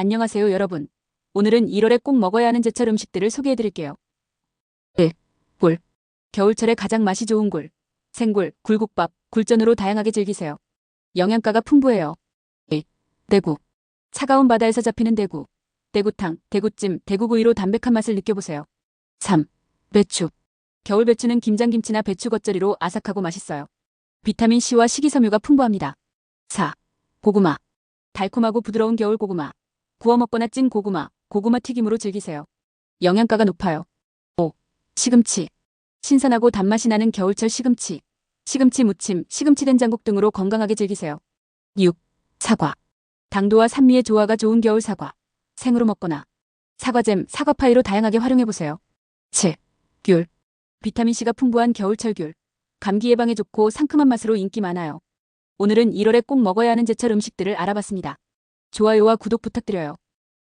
안녕하세요 여러분. 오늘은 1월에 꼭 먹어야 하는 제철 음식들을 소개해드릴게요. 네, 굴. 겨울철에 가장 맛이 좋은 굴. 생굴, 굴국밥, 굴전으로 다양하게 즐기세요. 영양가가 풍부해요. 1. 대구. 차가운 바다에서 잡히는 대구. 대구탕, 대구찜, 대구구이로 담백한 맛을 느껴보세요. 3. 배추. 겨울 배추는 김장김치나 배추 겉절이로 아삭하고 맛있어요. 비타민C와 식이섬유가 풍부합니다. 4. 고구마. 달콤하고 부드러운 겨울 고구마. 구워 먹거나 찐 고구마, 고구마 튀김으로 즐기세요. 영양가가 높아요. 5. 시금치. 신선하고 단맛이 나는 겨울철 시금치. 시금치 무침, 시금치 된장국 등으로 건강하게 즐기세요. 6. 사과. 당도와 산미의 조화가 좋은 겨울 사과. 생으로 먹거나 사과잼, 사과파이로 다양하게 활용해보세요. 7. 귤. 비타민C가 풍부한 겨울철 귤. 감기 예방에 좋고 상큼한 맛으로 인기 많아요. 오늘은 1월에 꼭 먹어야 하는 제철 음식들을 알아봤습니다. 좋아요와 구독 부탁드려요.